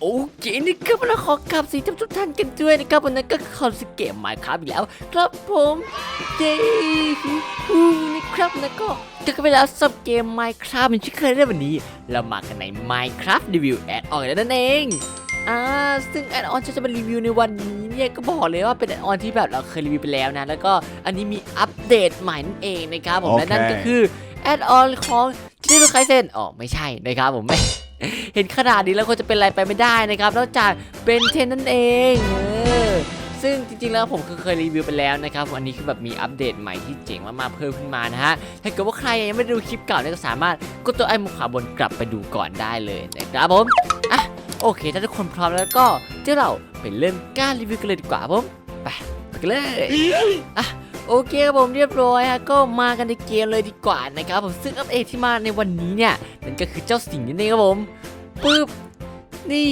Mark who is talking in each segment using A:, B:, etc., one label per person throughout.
A: โอเคนะครับแล้วขอกลับสีท่านทุกท่านกันด้วยนะครับวันนั้นก็คอนสเกมมาครับอีกแล้ว ครับผมเย้ฮู้นะครับแล้วก็เจอกันไปแล้วสับเกม Minecraft เป็นชื่อเคยได้วันนี้ เรามากันใน Minecraft Review Add On แล้วนั่นเองอ่าซึ่งแอดออนที่จะมารีวิวในวันนี้เนี่ยก็บอกเลยว่าเป็นแอดออนที่แบบเราเคยรีวิวไปแล้วนะ แล้วก็อันนี้มีอัปเดตใหม่นั่นเองนะครับผมและนั่นก็คือแอดออนของที่ลูกไคเซนอ๋อไม่ใช่นะครับผมไม่ เห็นขนาดนี้แล้วคงจะเป็นอะไรไปไม่ได้นะครับนอกจากเป็นเทนนั่นเองเออซึ่งจริงๆ แล้วผมเคยเคยรีวิวไปแล้วนะครับ อันนี้คือแบบมีอัปเดตใหม่ที่เจ๋งมากๆ เพิ่มขึ้นมานะฮะ ถ้าเกิดว่าใครยังไม่ได้ดูคลิปเก่าเนี่ยก็สามารถกดตัวไอ้มุมขวาบนกลับไปดูก่อนได้เลยนะครับผม อะโอเค ถ้าทุกคนพร้อมแล้วก็เดี๋ยวเราไปเริ่มการรีวิวกันเลยดีกว่าผม ไปไปกันเลย อะ โอเคครับผมเรียบร้อยฮะก็มากันในเกมเลยดีกว่านะครับผมซึ่งอัปเดตที่มาในวันนี้เนี่ยนั่นก็คือเจ้าสิ่งนี้เองครับผมปึ๊บนี่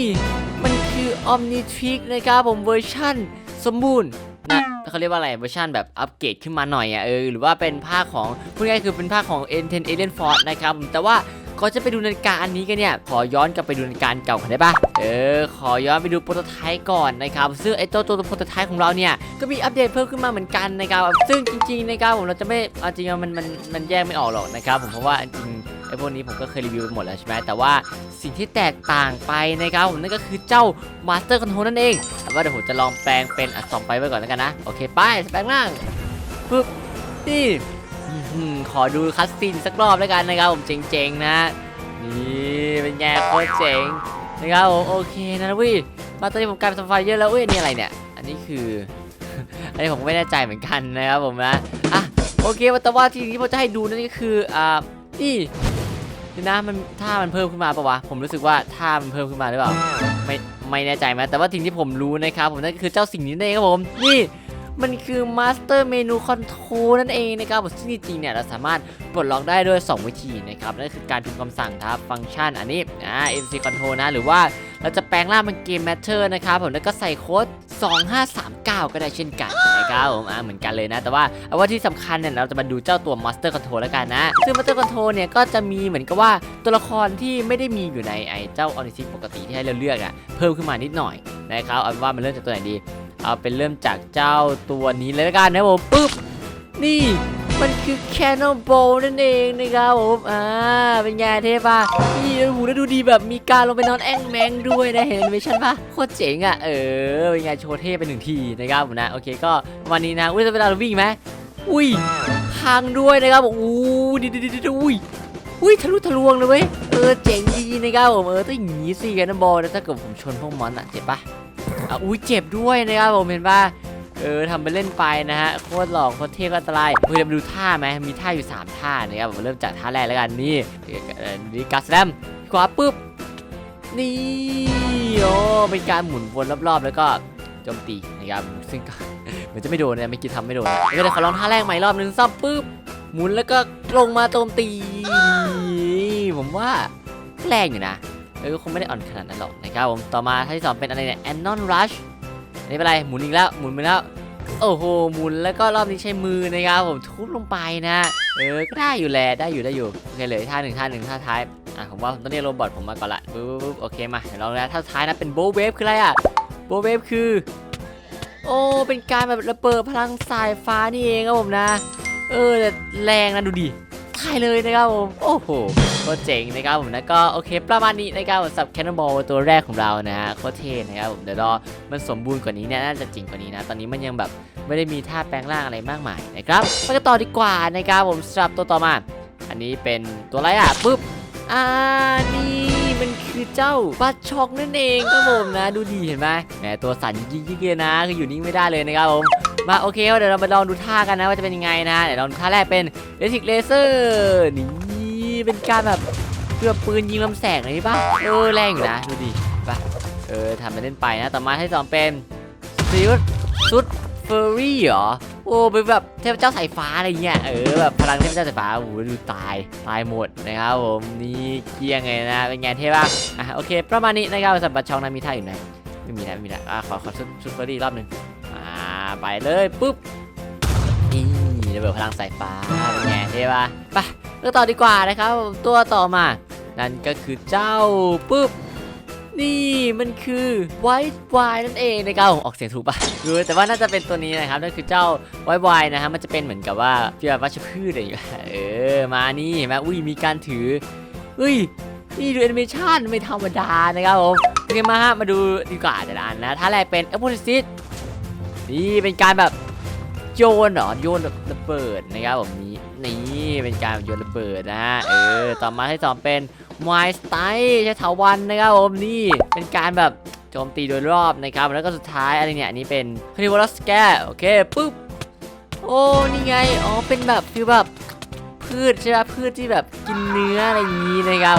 A: มันคือ Omnitrix นะครับผมเวอร์ชั่นสมบูรณ์นะเขาเรียกว่าอะไรเวอร์ชันแบบอัปเกรดขึ้นมาหน่อยอะเออหรือว่าเป็นภาคของพูดง่ายคือเป็นภาคของ N10 Alien Force นะครับผมแต่ว่า ก่อนจะไปดูนาฬิกาอันนี้กันเนี่ยขอย้อนกลับไปดูนาฬิกาเก่ากันได้ปะเออขอย้อนไปดูโปรโตไทป์ก่อนนะครับซึ่งไอ้ตัวตัวโปรโตไทป์ของเราเนี่ยก็มีอัปเดตเพิ่มขึ้นมาเหมือนกันนะครับซึ่งจริงๆนะครับผมเราจะไม่จริงๆมันมันมันแยกไม่ออกหรอกนะครับผมเพราะว่าจริงไอ้พวกนี้ผมก็เคยรีวิวไปหมดแล้วใช่ไหมแต่ว่าสิ่งที่แตกต่างไปนะครับผมนั่นก็คือเจ้า Master Control นั่นเอง แต่ว่าเดี๋ยวผมจะลองแปลงเป็นอัดสองไปไว้ก่อนแล้วกันนะ โอเค ไปแปลงร่างปึ๊บนี่ ขอดูคัสซีนสักรอบแล้วกันนะครับผมเจ๋งๆนะ นี่เป็นไงโคตรเจ๋งนะครับผมโอเคนะวิ มาตอนนี้ผมกลายเป็นสไฟเยอะแล้วเว้ยนี่อะไรเนี่ย อันนี้คือ อันนี้ผมไม่แน่ใจเหมือนกันนะครับผมนะ อะโอเคแต่ว่าทีนี้ผมจะให้ดูนั่นก็คือ อ่า นี่นี่นะมันท่ามันเพิ่มขึ้นมาปะวะ ผมรู้สึกว่าท่ามันเพิ่มขึ้นมาหรือเปล่า ไม่ไม่แน่ใจไหมแต่ว่าสิ่งที่ผมรู้นะครับผมนั่นก็คือเจ้าสิ่งนี้เองครับผม นี่ มันคือ Master Menu Control นั่นเองนะครับผมซึ่งจริงๆเนี่ยเราสามารถปลดล็อกได้ด้วย 2 วิธีนะครับนั่นคือการพิมพ์คำสั่งครับฟังก์ชันอันนี้อ่า MC Control นะหรือว่าเราจะแปลงร่างเป็นเกม Matter นะครับผมแล้วก็ใส่โค้ด 2539 ก็ได้เช่นกันนะครับผมอ่าเหมือนกันเลยนะ แต่ว่าเอาว่าที่สำคัญเนี่ยเราจะมาดูเจ้าตัว Master Control แล้วกันนะ ซึ่ง Master Control เนี่ยก็จะมีเหมือนกับว่าตัวละครที่ไม่ได้มีอยู่ในไอ้เจ้า o n i ิ i ปกติที่ให้เราเลือกอะเพิ่มขึ้นมานิดหน่อยนะครับเอาว่ามันเริ่มจากตัวไหนดี เอาเป็นเริ่มจากเจ้าตัวนี้เลยละกันนะผมปึ๊บนี่มันคือ Cannonball นั่นเองนะครับผม อ่า เป็นไงเท่ปะนี่โอ้โหแล้วดูดีแบบมีการลงไปนอนแองแมงด้วยนะ เห็นแอนิเมชั่นปะโคตรเจ๋งอะ เออ เป็นไงโชว์เท่ไปหนึ่งทีนะครับผมนะ โอเคก็วันนี้นะ อุ้ยจะเวลาเราวิ่งไหม อุ้ยพังด้วยนะครับผมอู้ดีดีดีดีอุ้ยอุ้ยทะลุทะลวงเลยเว้ย เออเจ๋งดีนะครับผม เออต้องอย่างนี้สิแคนนบอลนะถ้าเกิดผมชนพวกมอนอะเจ็บปะ อะอุ้ยเจ็บด้วยนะครับผมเห็นปะเออทำไปเล่นไปนะฮะโคตรหลอกโคตรเท่ก็อันตรายเฮ้ยเรามาดูท่าไหมมีท่าอยู่ 3 ท่านะครับผมเริ่มจากท่าแรกแล้วกันนี่นี่การสแลมขวาปุ๊บนี่โอ้เป็นการหมุนวนรอบๆ แล้วก็โจมตีนะครับซึ่งก็เหมือนจะไม่โดนนะไม่กี้ทำไม่โดนก็เลยขอลองท่าแรกใหม่รอบนึงซ้ำปุ๊บหมุนแล้วก็ลงมาโจมตี ผมว่าแรงอยู่นะ เออก็คงไม่ได้อ่อนขนาดนั้นหรอกนะครับผมต่อมาท่าที่สองเป็นอะไรเนี่ยแอนนอนรัชอันนี้เป็นไรหมุนอีกแล้วหมุนไปแล้วโอ้โหหมุนแล้วก็รอบนี้ใช้มือนะครับผมทุบลงไปนะเออก็ได้อยู่แหละได้อยู่ได้อยู่โอเคเลยท่าหนึ่งท่าหนึ่งท่าท้ายอะผมว่าผมต้องเรียกโรบอทผมมาก่อนละปุ๊บปุ๊บโอเคมาเดี๋ยวลองแล้วท่าท้ายนะเป็นโบเวฟคืออะไรอะโบเวฟคือ โอ้เป็นการแบบระเบิดพลังสายฟ้านี่เองครับผมนะ เออแรงนะดูดิ ตายเลยนะครับผมโอ้โหก็เจ๋งนะครับผมนะก็โอเค ประมาณนี้นะครับสำหรับแคนนบอลตัวแรกของเรานะฮะโคตรเท่นะครับผมเดี๋ยวรอมันสมบูรณ์กว่านี้เนี่ยน่าจะจริงกว่านี้นะ ตอนนี้มันยังแบบไม่ได้มีท่าแปลงร่างอะไรมากมายนะครับไปกันต่อดีกว่านะครับผมสำหรับตัวต่อมา อันนี้เป็นตัวอะไรอะปุ๊บอ่านี่มันคือเจ้าบัตช็อกนั่นเองครับผมนะ ดูดีเห็นไหมแหมตัวสั่นยิ่งๆเลยนะคืออยู่นิ่งไม่ได้เลยนะครับผม มาโอเคเดี๋ยวเรามาลองดูท่ากันนะว่าจะเป็นยังไงนะเดี๋ยวลองท่าแรกเป็นเลสิกเลเซอร์นี่เป็นการแบบเกือบปืนยิงลำแสงเลยป่ะเออแรงอยู่นะดูดิป่ะเออทำไปเล่นไปนะต่อมาที่สองเป็นซิลซุดเฟอร์รี่เหรอโอ้เป็นแบบเทพเจ้าสายฟ้าอะไรเงี้ยเออแบบพลังเทพเจ้าสายฟ้าโอ้โหดูตายตายหมดนะครับผมนี่เกลี้ยงเลยนะเป็นไงเท่ป่ะอะโอเค ประมาณนี้นะครับสำหรับบัตรช่องนะมีท่าอยู่ไหนไม่มีนะไม่มีนะอะขอขอชุดชุดเฟอร์รี่รอบหนึ่ง ไปเลยปุ๊บนี่ระเบิดพลังสายฟ้าเป็นไงเท่ป่ะไปก็ต่อดีกว่านะครับตัวต่อมา นั่นก็คือเจ้าปุ๊บนี่มันคือ White Wine นั่นเองนะครับผมออกเสียงถูกปะรู้แต่ว่าน่าจะเป็นตัวนี้นะครับนั่นคือเจ้า White Wine นะฮะมันจะเป็นเหมือนกับว่าเกี่ยวกับวัชพืชอะไรอย่างเงี้ยเออมานี่เห็นไหมอุ้ยมีการถืออุ้ยนี่ดูแอนิเมชันไม่ธรรมดานะครับผมโอเคมาฮะมาดูดีกว่าแต่ละอันนะถ้าแรกเป็น a p o l y s i s นี่เป็นการแบบโยนเหรอโยนระเบิดนะครับผมนี้นี่เป็นการโยนระเบิดนะฮะเออต่อมาที่สองเป็นไมสไตใช้เถาวันนะครับผมนี่เป็นการแบบโจมตีโดยรอบนะครับแล้วก็สุดท้ายอะไรเนี่ยอันนี้เป็นคานิวอลสแกโอเคปุ๊บโอ้นี่ไงอ๋อเป็นแบบฟิลแบบพืชใช่ไหมพืชที่แบบกินเนื้ออะไรอย่างนี้นะครับ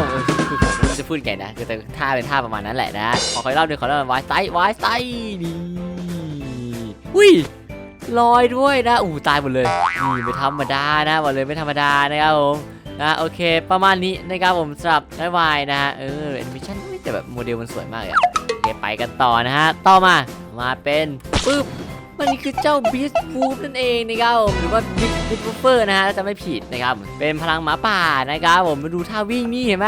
A: คือผมจะพูดไงนะคือแต่ท่าเป็นท่าประมาณนั้นแหละนะขอขออีกรอบหนึ่งขอรอบหนึ่งไวสไตไวสไตนี่ อุ้ยลอยด้วยนะอู้ตายหมดเลยนี่ไม่ธรรมดานะบอกเลยไม่ธรรมดานะครับผมนะโอเค ประมาณนี้นะครับผมสำหรับไวายนะฮะเออแอนิเมชั่นแต่แบบโมเดลมันสวยมากเลยโอเคไปกันต่อนะฮะต่อมามาเป็นปึ๊บมันนี่คือเจ้าบีสฟูฟนั่นเองนะครับผมหรือว่าบิ๊กบิ๊กบูเฟอร์นะฮะถ้าจะไม่ผิดนะครับเป็นพลังหมาป่านะครับผมมาดูท่าวิ่งนี่เห็นไหม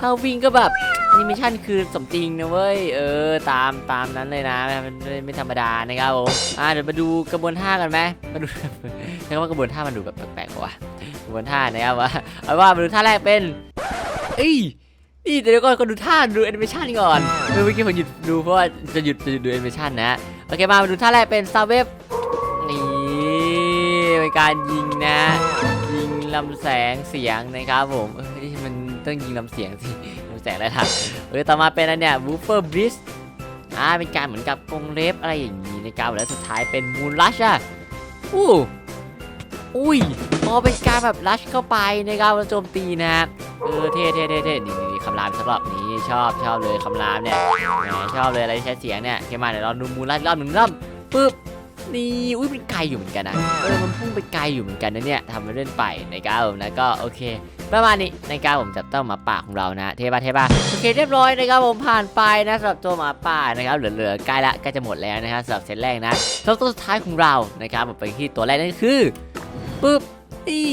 A: ท่าวิ่งก็แบบแอนิเมชั่นคือสมจริงนะเว้ย เออ ตามตามนั้นเลยนะมันไม่ธรรมดานะครับผมอ่าเดี๋ยวมาดูกระบวนท่ากันไหมมาดูใช้คำว่ากระบวนท่ามันดูแบบแปลกๆกว่าบวนท่านะครับว่าเอาว่ามาดูท่าแรกเป็นเอ้ยนี่เดี๋ยวก่อนก็ดูท่าดูแอนิเมชันก่อนเมื่อกี้ผมหยุดดูเพราะว่าจะหยุดจะหยุดดูแอนิเมชันนะโอเคมามาดูท่าแรกเป็นซาเวฟนี่เป็นการยิงนะ ยิงลำแสงเสียงนะครับผมเอ้ยมัน ต้องยิงลำเสียงสิลำแสงอะไรล่ะเออต่อมาเป็นอันเนี้ยวูเฟอร์บริสอ่าเป็นการเหมือนกับกรงเล็บอะไรอย่างนี้นะครับแล้วสุดท้ายเป็นมูนลัชอะอู้อุ้ยพอเป็นการแบบลัชเข้าไปนะครับแล้วโจมตีนะเออเท่เท่เท่เท่นี่นี่คำรามสักรอบนี้ชอบชอบเลยคำรามเนี่ยแหมชอบเลยอะไรที่ใช้เสียงเนี่ยโอเคมาเดี๋ยวเราดูมูลลัดรอบหนึ่งรอบปึ๊บนี่อุ้ยเป็นไกลอยู่เหมือนกันนะเออมันพุ่งไปไกลอยู่เหมือนกันนะเนี่ยทำมาเล่นไปนะครับนะก็โอเค ประมาณนี้นะครับผมจับเจ้าหมาป่าของเรานะเทปะเทปะโอเคเรียบร้อยนะครับผมผ่านไปนะสำหรับตัวหมาป่านะครับเหลือๆใกล้ละใกล้จะหมดแล้วนะครับสำหรับเซตแรกนะแล้วตัวสุดท้ายของเรานะครับผมไปที่ตัวแรกนั่นคือปึ๊บนี่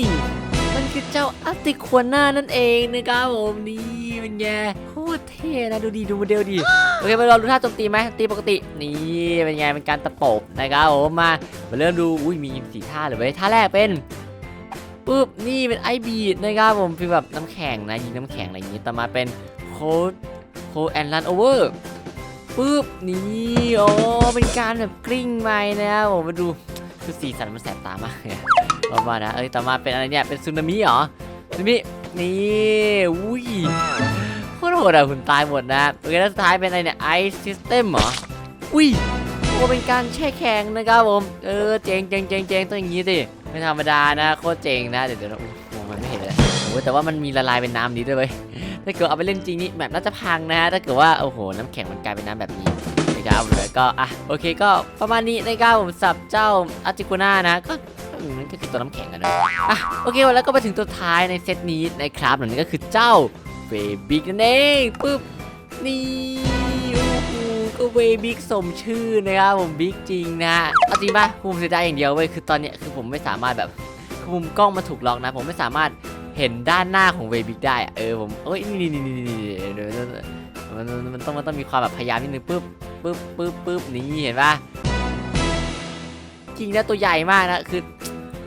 A: มันคือเจ้าอาร์ติควน่านั่นเองนะครับผมนี่เป็นไงโคตรเท่นะดูดีดูโมเดลดีโอเคมาลองดูท่าโจมตีไหมตีปกตินี่เป็นไงเป็นการตะปบนะครับผมมามาเริ่มดูอุ้ยมีสีท่าเลยเว้ยท่าแรกเป็น ปึ๊บนี่เป็นไอบีดนะครับผมคือแบบน้ำแข็งนะยิงน้ำแข็งอะไรอย่างนี้ต่อมาเป็นโคดโคแอนลันโอเวอร์ปึ๊บนี่โอ้เป็นการแบบกลิ้งไปนะครับผมมาดูคือสีสันมันแสบตามากเลยต่อมานะเอ้ยต่อมาเป็นอะไรเนี่ยเป็นซึนามิเหรอซึนามินี่อุ้ยโคตรโหดอะคุณตายหมดนะโอเคแล้วสุดท้ายเป็นอะไรเนี่ยไอซิสเต็มเหรออุ้ยโอ้เป็นการแช่แข็งนะครับผมเออเจ๋งเจ๋งเจ๋งเจ๋งต้องอย่างนี้สิ ไม่ธรรมดานะโคตรเจ๋งนะเดี๋ยวเดี๋ยวมองมันไม่เห็นเลยโอ้แต่ว่ามันมีละลายเป็นน้ำนี้ด้วยเว้ยถ้าเกิดเอาไปเล่นจริงนี่แบบน่าจะพังนะถ้าเกิดว่าโอ้โหน้ำแข็งมันกลายเป็นน้ำแบบนี้นะครับแล้วก็อะโอเคก็ประมาณนี้นะครับผมสับเจ้าอาจิโกนานะก็นั่นก็คือตัวน้ำแข็งกันนะอะโอเคแล้วก็มาถึงตัวท้ายในเซตนี้นะครับนั่นก็คือเจ้าเวบิกนั่นเองปึ๊บนี่ เวบิกสมชื่อนะครับผมบิ๊กจริงนะเอาจริงป่ะผมเสียดายอย่างเดียวเว้ยคือตอนเนี้ยคือผมไม่สามารถแบบคือมุมกล้องมันถูกล็อกนะ ผมไม่สามารถเห็นด้านหน้าของเวบิกได้อะเออผมเอ้ยนี่นี่นี่นี่นี่มันมันต้องมันต้องมีความแบบพยายามนิดนึงปึ๊บปึ๊บปึ๊บปึ๊บนี่เห็นป่ะจริงนะตัวใหญ่มากนะคือ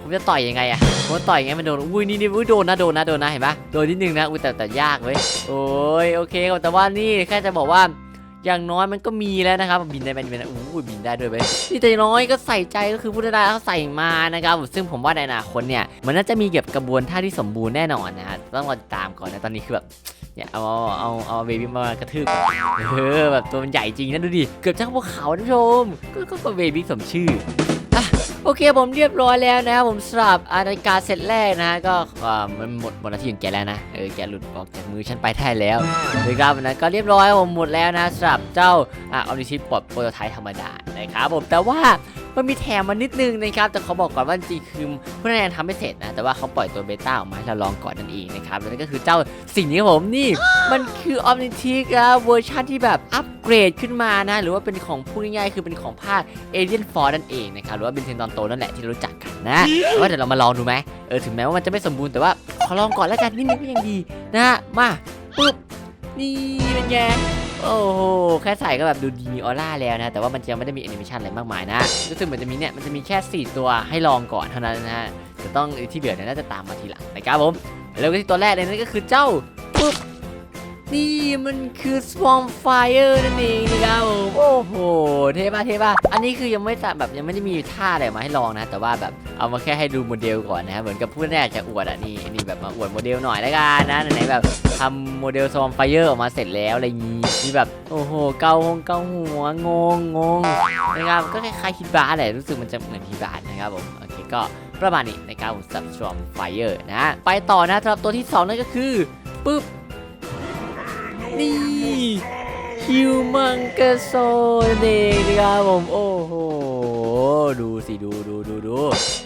A: ผมจะต่อยยังไงอะผมต่อยยังไงมันโดน อุ้ยนี่นี่อุ้ยโดนนะโดนนะโดนนะเห็นปะโดนนิดนึงนะ อุ้ยแต่แต่ยากเว้ย โอ้ยโอเคแต่ว่านี่แค่จะบอกว่า อย่างน้อยมันก็มีแล้วนะครับบินได้ไหมบินได้อู้บินได้ด้วยไหมนี่แต่น้อยก็ใส่ใจก็คือพุทธดาเขาใส่มานะครับซึ่งผมว่าในอนาคตเนี่ยมันน่าจะมีเก็บกระบวนท่าที่สมบูรณ์แน่นอนนะฮะต้องรอตามก่อนนะตอนนี้คือแบบเนี่ยเอาเอาเอาเอาเบบี้มากระทืบเออแบบตัวมันใหญ่จริงนะดูดิเกือบจะเข้าภูเขาท่านผู้ชมก็ก็เบบี้สมชื่อ โอเคผมเรียบร้อยแล้วนะครับผมสำหรับอานาฬิกาเซตแรกนะ ก็มันหมดหมดหน้าที่ของแกแล้วนะเออแกหลุดออกจากมือฉันไปได้แล้วนะครับนนั้นก็เรียบร้อยผมหมดแล้วนะสำหรับเจ้าอ่าออนิชิปปอดโปรโตไทป์ธรรมดานะครับผมแต่ว่า มันมีแถมมานิดนึงนะครับ แต่เขาบอกก่อนว่าจริงคือผู้นักงานทำไม่เสร็จนะ แต่ว่าเขาปล่อยตัวเบต้าออกมาให้เราลองก่อนนั่นเองนะครับแล้วนั่นก็คือเจ้าสิ่งนี้ผมนี่มันคือออมนิทิกนะเวอร์ชันที่แบบอัปเกรดขึ้นมานะ หรือว่าเป็นของพูดง่ายๆคือเป็นของภาคเอเ n นฟอร์นั่นเองนะครับหรือว่าเป็นเทนตอนโตนั่นแหละที่เรารู้จักกันนะว่าเดี๋ยวเรามาลองดูไหมเออถึงแม้ว่ามันจะไม่สมบูรณ์แต่ว่าขอลองก่อนแล้วกันนิดนึงก็ยังดีนะมาปึ๊บนี่เป็นไง โอ้โหแค่ใส่ก็แบบดูดีออร่าแล้วนะ แต่ว่ามันยังไม่ได้มีแอนิเมชันอะไรมากมายนะรู้สึกเหมือนจะมีเนี่ยมันจะมีแค่ 4 ตัวให้ลองก่อนเท่านั้นนะฮะจะต้องที่เหลือเนี่ยน่าจะตามมาทีหลังนะครับผมแล้วก็ที่ตัวแรกเลยนั่นก็คือเจ้าปุ๊บ นี่มันคือ Swarm Fire นั่นเองนะครับผมโอ้โห เท่ป่ะเท่ป่ะอันนี้คือยังไม่สะแบบยังไม่ได้มีท่าอะไรมาให้ลองนะ แต่ว่าแบบเอามาแค่ให้ดูโมเดลก่อนนะครับเหมือนกับผู้แรกจะอวดอะนี่นี่แบบมาอวดโมเดลหน่อยแล้วกันนะไหนๆแบบทำโมเดลซอมไฟเออร์ออกมาเสร็จแล้วอะไรอย่างงี้มีแบบโอ้โหเกาหงเกาหัวงงงงนะครับก็คล้ายๆฮิตบาร์แหละรู้สึกมันจะเหมือนฮิตบาร์นะครับผมโอเคก็ประมาณนี้นะครับผมสับซอมไฟเออร์นะไปต่อนะสำหรับตัวที่ 2 นั่นก็คือปึ๊บ นี่ฮิวมังกโซนั่นเองนะครับผมโอ้โหดูสิดูดูดูดู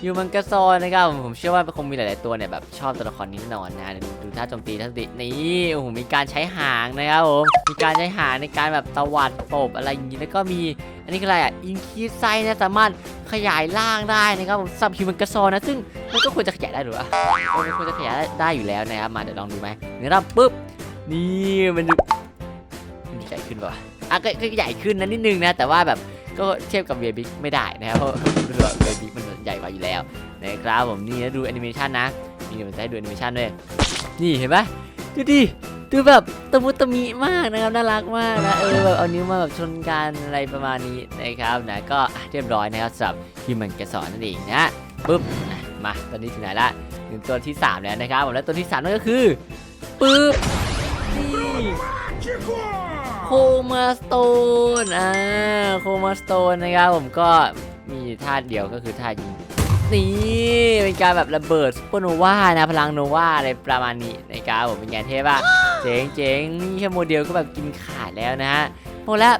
A: ฮิวมังกโซนะครับผมผมเชื่อว่าคงมีหลาย ๆ ตัวเนี่ยแบบชอบตัวละครนี้แน่นอนนะดูดูท่าโจมตีท่าโจมตีนี่โอ้โหมีการใช้หางนะครับผมมีการใช้หางในการแบบตวัดตบอะไรอย่างนี้แล้วก็มีอันนี้คืออะไรอะอินคีไซนะสามารถขยายร่างได้นะครับผมสับฮิวมังกโซนะซึ่งมันก็ควรจะขยายได้หรือวะเออมันควรจะขยายได้อยู่แล้วนะครับมาเดี๋ยวลองดูไหมเนื้อรับปุ๊บ นี่มันดูมันใหญ่ขึ้นป่ะอะก็ก็ใหญ่ขึ้นนะนิดนึงนะ แต่ว่าแบบก็เทียบกับเวบิกไม่ได้นะครับเพราะรู้สึกว่าเวบิกมันใหญ่กว่าอยู่แล้วนะครับผมนี่นะดูแอนิเมชันนะนี่เดี๋ยวมันจะให้ดูแอนิเมชันด้วยนี่เห็นปะดูดิดูแบบตะมุตะมิมากนะครับน่ารักมากนะเออแบบเอานิ้วมาแบบชนกันอะไรประมาณนี้นะครับนะก็เรียบร้อยนะครับสำหรับฮิมันแกสอนนั่นเองนะปุ๊บมาตอนนี้ถึงไหนละถึงตัวที่ 3 แล้วนะครับผมและตัวที่3นั่นก็คือปุ๊บ นี่โคมาสโตนอ่าโคมาสโตนนะครับผมก็มีท่าเดียวก็คือท่ายิงนี่เป็นการแบบระเบิดซุปเปอร์โนวานะพลังโนวาอะไรประมาณนี้ในการผมเป็นไงเท่ป่ะเจ๋งเจ๋งนี่แค่โมเดลก็แบบกินขาดแล้วนะฮะหมดแล้ว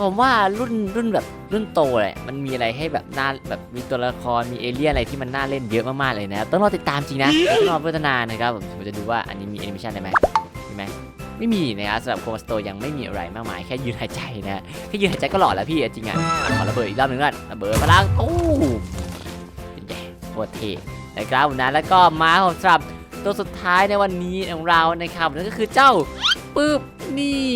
A: ผมว่ารุ่นรุ่นแบบรุ่นโตเลยมันมีอะไรให้แบบน่าแบบมีตัวละครมีเอเลี่ยนอะไรที่มันน่าเล่นเยอะมากๆเลยนะต้องรอติดตามจริงนะต้องรอพัฒนานะครับผมจะดูว่าอันนี้มีแอนิเมชันได้ไหม ไม่มีนะครับสำหรับโคมสโตยังไม่มีอะไรมากมายแค่ยืนหายใจนะแค่ยืนหายใจก็หล่อแล้วพี่จริงอะขอระเบิดอีกรอบหนึ่งก่อนระเบิดพลังตู้มเป็นไงโคตรเท่นะครับนะแล้วก็มาของสำหรับตัวสุดท้ายในวันนี้ของเรานะครับนั่นก็คือเจ้าปึ๊บ นี่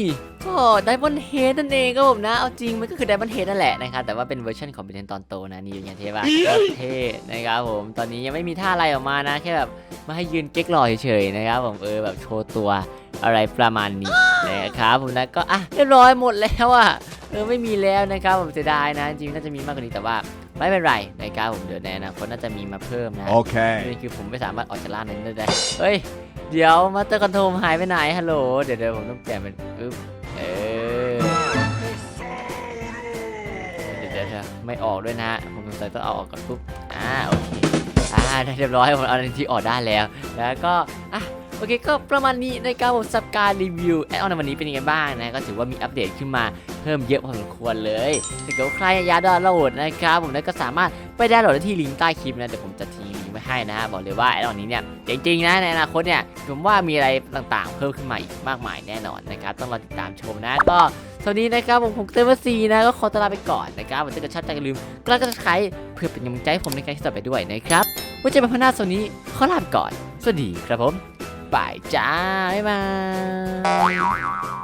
A: ก็ไดมอนเฮดนั่นเองครับผมนะ เอาจริงมันก็คือไดมอนเฮดนั่นแหละนะครับ แต่ว่าเป็นเวอร์ชันของเบนตอนโตนะ นี่เป็นไงเท่ป่ะโคตรเท่นะครับผม ตอนนี้ยังไม่มีท่าอะไรออกมานะ แค่แบบมาให้ยืนเก๊กหล่อเฉยๆนะครับผมเออแบบโชว์ตัวอะไรประมาณนี้นะครับผมนะก็อะเรียบร้อยหมดแล้วอะเออไม่มีแล้วนะครับผมเสียดายนะ จริงๆน่าจะมีมากกว่านี้แต่ว่า ไม่เป็นไรนะครับผมเดี๋ยวในอนาคตน่าจะมีมาเพิ่มนะ
B: Okay.
A: นี่คือผมไม่สามารถออกจากร้านนั้นได้เลยเฮ้ยเดี๋ยวมาสเตอร์คอนโทรลหายไปไหนฮัลโหลเดี๋ยวเดี๋ยวผมต้องเปลี่ยนเป็นอึ๊บเออเดี๋ยวเดี๋ยวเดี๋ยวไม่ออกด้วยนะผมสงสัยต้องเอาออกก่อนปุ๊บอ่าโอเคอ่าได้เรียบร้อยผมเอาอันที่ออกได้แล้ว แล้วก็อะโอ เคก็ประมาณนี้ในการสับการรีวิวแอดออนในวันนี้เป็นยังไงบ้างนะก็ถือว่ามีอัปเดตขึ้นมาเพิ่มเยอะพอสมควรเลยถ้าเกิดว่าใครอยากดาวน์โหลดนะครับผมนั้นก็สามารถไปดาวน์โหลดได้ที่ลิงก์ใต้คลิปนะเดี๋ยวผมจะทิ้งลิงก์ไว้ให้นะฮะบอกเลยว่าแอดออนนี้เนี่ยจริงๆนะในอนาคตเนี่ยผมว่ามีอะไรต่างๆ เพิ่มขึ้นมาอีกมากมายแน่นอนนะครับต้องรอติดตามชมนะก็สวัสดีนะครับผมผมเต้มซีนะก็ขอตลาไปก่อนนะครับผมจะกระชับใจลืมกลค์กดซับสไครต์เพื่อเป็นกำลังใจผมในการต่อไปด้วยนะครับไว้เจอกันพันหน้าสวัสดีขอลาไปก่อน สวัสดีครับผม บายจ้า บ๊ายบาย